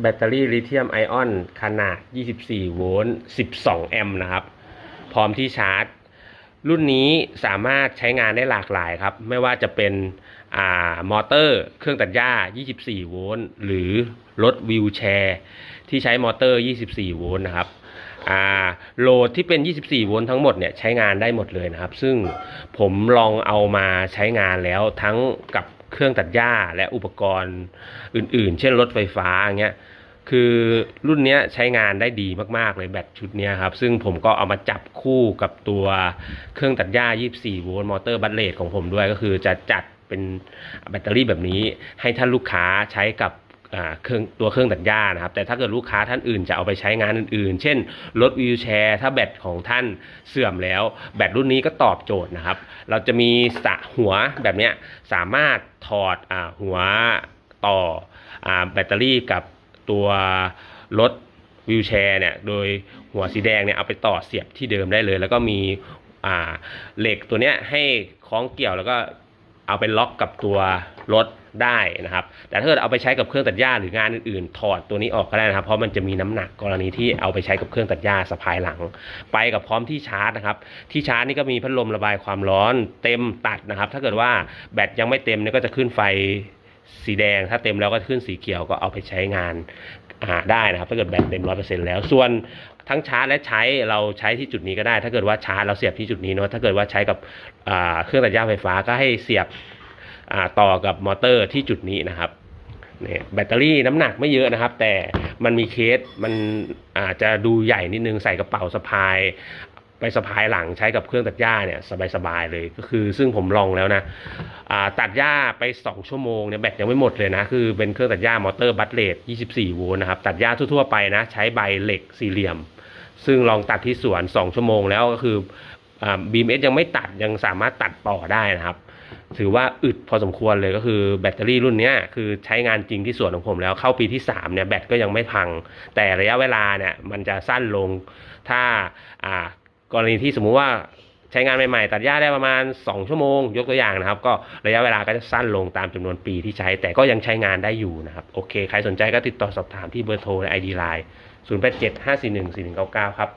แบตเตอรี่ลิเธียมไอออน ขนาด 24 โวลต์ 12 แอมป์นะครับ พร้อมที่ชาร์จ รุ่นนี้สามารถใช้งานได้หลากหลายครับ ไม่ว่าจะเป็นอ่ามอเตอร์เครื่องตัดหญ้า 24 โวลต์ หรือรถวิวแชร์ ที่ใช้มอเตอร์ 24 โวลต์นะครับอ่าโหลดที่เป็น 24 โวลต์ทั้งหมดเนี่ยใช้งานได้หมดเลยนะครับ ซึ่งผมลองเอามาใช้งานแล้วทั้งกับ เครื่องตัดหญ้าและอุปกรณ์อื่นๆ เช่นรถไฟฟ้าอย่างเงี้ยคือรุ่นเนี้ยใช้งานได้ดีมากๆเลยแบตชุดเนี้ยครับ ซึ่งผมก็เอามาจับคู่กับตัวเครื่องตัดหญ้า 24 โวลต์มอเตอร์บัตเลตของผมด้วยก็คือจะจัดเป็นแบตเตอรี่แบบนี้ให้ท่านลูกค้าใช้กับ เครื่องตัวเครื่องตัดหญ้านะครับ แต่ถ้าเกิดลูกค้าท่านอื่นจะเอาไปใช้งานอื่นๆ เช่นรถวีลแชร์ ถ้าแบตของท่านเสื่อมแล้ว แบตรุ่นนี้ก็ตอบโจทย์นะครับ เราจะมีสะหัวแบบเนี้ยสามารถถอดอหัวต่ออแบตเตอรี่กับตัวรถวิวแชร์เนี่ยโดยหัวสีแดงเนี่ยเอาไปต่อเสียบที่เดิมได้เลย แล้วก็มีเหล็กตัวเนี้ยให้คล้องเกี่ยวแล้วก็ เอาไปล็อกกับตัวรถได้นะครับ แต่ถ้าเกิดเอาไปใช้กับเครื่องตัดหญ้าหรืองานอื่นๆ ถอดตัวนี้ออกก็ได้นะครับ เพราะมันจะมีน้ำหนักกรณีที่เอาไปใช้กับเครื่องตัดหญ้าสะพายหลัง ไปกับพร้อมที่ชาร์จนะครับ ที่ชาร์จนี่ก็มีพัดลมระบายความร้อนเต็มตัดนะครับ ถ้าเกิดว่าแบตยังไม่เต็มเนี่ยก็จะขึ้นไฟสีแดง ถ้าเต็มแล้วก็ขึ้นสีเขียวก็เอาไปใช้งาน ได้นะครับ ถ้าเกิดแบตเต็มร้อยเปอร์เซ็นต์แล้ว ส่วนทั้งชาร์จและใช้เราใช้ที่จุดนี้ก็ได้ ถ้าเกิดว่าชาร์จเราเสียบที่จุดนี้เนาะถ้าเกิดว่าใช้กับเครื่องตัดหญ้าไฟฟ้าก็ให้เสียบต่อกับมอเตอร์ที่จุดนี้นะครับเนี่ยแบตเตอรี่น้ำหนักไม่เยอะนะครับ แต่มันมีเคสมันอาจจะดูใหญ่นิดนึงใส่กระเป๋าสะพาย ไปสะพายหลังใช้กับเครื่องตัดหญ้าเนี่ยสบายๆเลยก็คือซึ่งผมลองแล้วนะตัดหญ้าไป 2 ชั่วโมงเนี่ยแบตยังไม่หมดเลยนะ คือเป็นเครื่องตัดหญ้ามอเตอร์บัตเลต24 โวลต์นะครับ ตัดหญ้าทั่วๆไปนะ ใช้ใบเหล็กสี่เหลี่ยม ซึ่งลองตัดที่สวน 2 ชั่วโมงแล้วก็คือบีมเอสยังไม่ตัดยังสามารถตัดต่อได้นะครับ ถือว่าอึดพอสมควรเลยก็คือแบตเตอรี่รุ่นเนี้ยคือใช้งานจริงที่สวนของผมแล้วเข้าปีที่3เนี่ยแบตก็ยังไม่พัง แต่ระยะเวลาเนี่ยมันจะสั้นลงถ้า กรณีที่สมมุติว่าใช้งานใหม่ๆ ตัดหญ้าได้ประมาณ 2 ชั่วโมง ยกตัวอย่างนะครับ ก็ระยะเวลาก็จะสั้นลงตามจำนวนปีที่ใช้ แต่ก็ยังใช้งานได้อยู่นะครับโอเค ใครสนใจก็ติดต่อสอบถามที่เบอร์โทรและ ID Line 0 8 7 5 4 1 4 1 9 9 ครับ